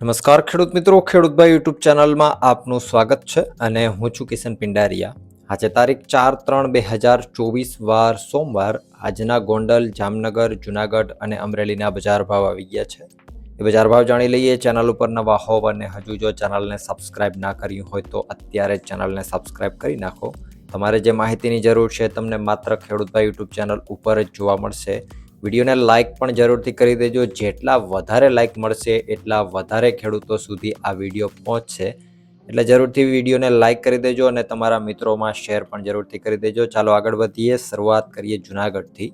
નમસ્કાર ખેડૂત મિત્રો ખેડૂતભાઈ યુટ્યુબ ચેનલમાં આપનું સ્વાગત છે અને હું છું કિશન પિંડારિયા. આજે તારીખ ચાર ત્રણ બે હજાર ચોવીસ, વાર સોમવાર, આજના ગોંડલ, જામનગર, જુનાગઢ અને અમરેલીના બજાર ભાવ આવી ગયા છે. એ બજાર ભાવ જાણી લઈએ, ચેનલ ઉપર નવા હોવ અને હજુ જો ચેનલને સબસ્ક્રાઇબ ના કર્યું હોય તો અત્યારે ચેનલને સબસ્ક્રાઇબ કરી નાખો. તમારે જે માહિતીની જરૂર છે તમને માત્ર ખેડૂતભાઈ યુટ્યુબ ચેનલ ઉપર જ જોવા મળશે. વિડીયોને લાઇક પણ જરૂરથી કરી દેજો. જેટલા વધારે લાઇક મળશે, એટલા વધારે ખેડૂતો સુધી આ વીડિયો પહોંચશે. એટલે જરૂરથી વિડીયોને લાઇક કરી દેજો અને તમારા મિત્રોમાં શેર પણ જરૂરથી કરી દેજો. ચાલો આગળ વધીએ. શરૂઆત કરીએ જુનાગઢથી.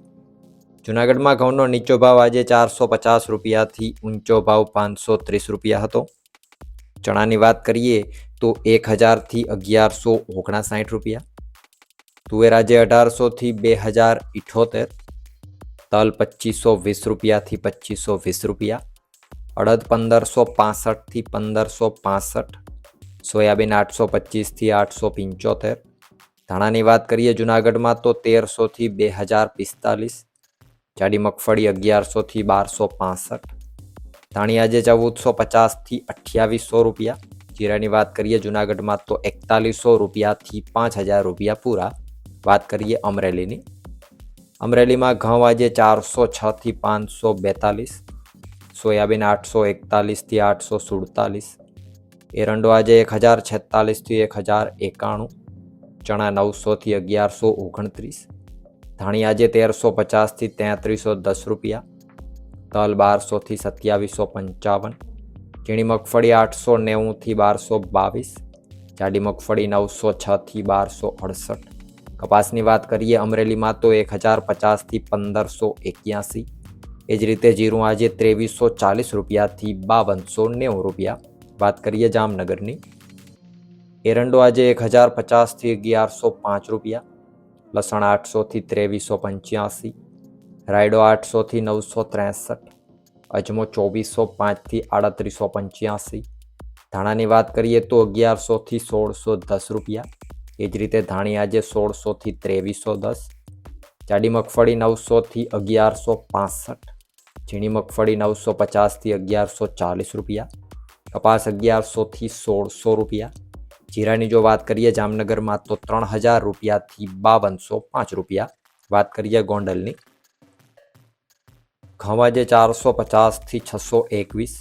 જુનાગઢમાં ઘઉંનો નીચો ભાવ આજે ચારસો પચાસ રૂપિયાથી ઊંચો ભાવ પાંચસો ત્રીસ રૂપિયા હતો. ચણાની વાત કરીએ તો એક હજારથી અગિયારસો ઓગણસાઠ રૂપિયા. તુવેર આજે અઢારસોથી બે હજાર ઇઠોતેર. તલ પચીસો વીસ રૂપિયાથી પચીસો વીસ રૂપિયા અડદ પંદરસો પાસઠથી પંદરસો પાસઠ સોયાબીન આઠસો પચીસથી આઠસો પંચોતેર ધાણાની વાત કરીએ જુનાગઢમાં તો તેરસોથી બે હજાર પિસ્તાલીસ જાડી મગફળી અગિયારસોથી બારસો પાસઠ ધાણી આજે ચૌદસો પચાસથી અઠ્યાવીસો રૂપિયા જીરાની વાત કરીએ જુનાગઢમાં તો એકતાલીસો રૂપિયાથી પાંચ હજાર રૂપિયા પૂરા વાત કરીએ અમરેલીની અમરેલીમાં ઘઉં આજે ચારસો છથી પાંચસો બેતાલીસ, સોયાબીન આઠસો એકતાલીસથી આઠસો સુડતાલીસ, એરંડો આજે એક હજાર છેતાલીસથી એક હજાર એકાણું, ચણા નવસોથી અગિયારસો ઓગણત્રીસ, ધાણી આજે તેરસો પચાસથી તેત્રીસો દસ રૂપિયા, તલ બારસોથી સત્યાવીસો પંચાવન ઝીણી મગફળી આઠસો નેવુંથી બારસો બાવીસ, જાડી મગફળી નવસો છથી બારસો અડસઠ કપાસની વાત કરીએ અમરેલીમાં તો એક હજાર પચાસથી પંદરસો એક્યાસી એ જ રીતે જીરું આજે ત્રેવીસો ચાલીસ રૂપિયાથી બાવનસો નેવું રૂપિયા વાત કરીએ જામનગરની એરંડો આજે એક હજાર પચાસથી અગિયારસો પાંચ રૂપિયા લસણ આઠસોથી ત્રેવીસો પંચ્યાસી રાયડો આઠસોથી નવસો ત્રેસઠ અજમો ચોવીસો પાંચથી આડત્રીસો પંચ્યાસી ધાણાની વાત કરીએ તો અગિયારસોથી સોળસો દસ રૂપિયા એ જ રીતે ધાણી આજે સોળસોથી ત્રેવીસો દસ, જાડી મગફળી નવસોથી અગિયારસો પાસઠ, ઝીણી મગફળી નવસો પચાસથી અગિયારસો ચાલીસ રૂપિયા, કપાસ અગિયારસોથી સોળસો રૂપિયા, જીરાની જો વાત કરીએ જામનગરમાં તો ત્રણ હજાર રૂપિયાથી બાવનસો પાંચ રૂપિયા, વાત કરીએ ગોંડલની. ઘઉં આજે ચારસો પચાસથી છસો એકવીસ,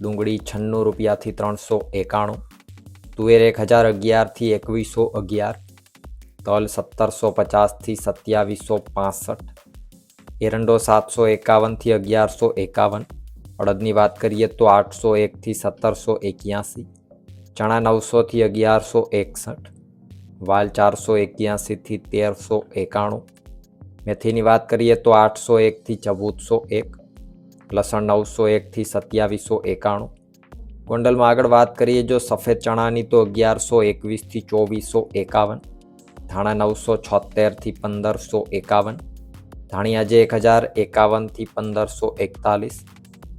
ડુંગળી છન્નું રૂપિયાથી ત્રણસો એકાણું તુવેર એક હજાર અગિયારથી એકવીસો અગિયાર તલ સત્તરસો પચાસથી સત્યાવીસો પાસઠ એરંડો સાતસો એકાવનથી અગિયારસો એકાવન અડદની વાત કરીએ તો આઠસો એકથી સત્તરસો એક્યાસી ચણા નવસોથી અગિયારસો એકસઠ વાલ ચારસો એક્યાસીથી તેરસો એકાણું મેથીની વાત કરીએ તો આઠસો એકથી ચૌદસો એક લસણ નવસો એકથી સત્યાવીસો એકાણું ગોંડલમાં આગળ વાત કરીએ જો સફેદ ચણાની તો અગિયારસો એકવીસથી ચોવીસો એકાવન ધાણા નવસો છોતેરથી પંદરસો એકાવન ધાણી આજે એક હજાર એકાવનથી પંદરસો એકતાલીસ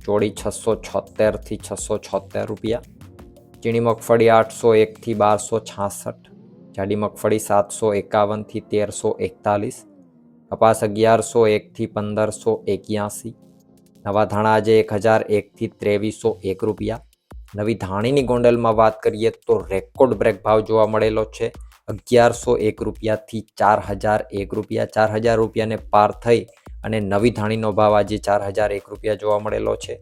ચોળી છસો છોતેરથી છસો છોતેર રૂપિયા ઝીણી મગફળી આઠસો એકથી બારસો છાસઠ જાડી મગફળી સાતસો એકાવનથી તેરસો એકતાલીસ કપાસ અગિયારસો એકથી પંદરસો એક્યાસી નવા ધાણા આજે એક હજાર એકથી ત્રેવીસો એક રૂપિયા નવી ધાણીની ગોંડલમાં વાત કરીએ તો રેકોર્ડ બ્રેક ભાવ જોવા મળેલો છે. અગિયારસો એક રૂપિયાથી ચાર હજાર એક રૂપિયા ચાર હજાર રૂપિયાને પાર થઈ અને નવી ધાણીનો ભાવ આજે ચાર હજાર એક રૂપિયા જોવા મળેલો છે.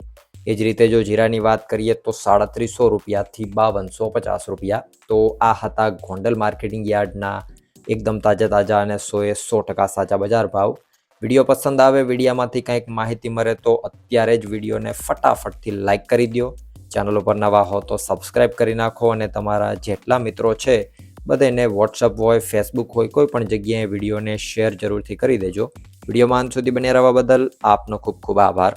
એ જ રીતે જો જીરાની વાત કરીએ તો સાડત્રીસો રૂપિયાથી બાવનસો પચાસ રૂપિયા. તો આ હતા ગોંડલ માર્કેટિંગ યાર્ડના એકદમ તાજા તાજા અને સોએ સો ટકા સાચા બજાર ભાવ. વીડિયો પસંદ આવે વિડીયામાંથી કંઈક માહિતી મળે તો અત્યારે જ વિડીયોને ફટાફટથી લાઇક કરી દો ચેનલ ઉપર નવા હો તો સબસ્ક્રાઇબ કરી નાખો અને તમારા જેટલા મિત્રો છે બધાને વોટ્સઅપ હોય ફેસબુક હોય, કોઈ પણ જગ્યાએ વિડીયોને શેર જરૂરથી કરી દેજો. વિડીયોમાં અંત સુધી બન્યા રહેવા બદલ આપનો ખૂબ ખૂબ આભાર.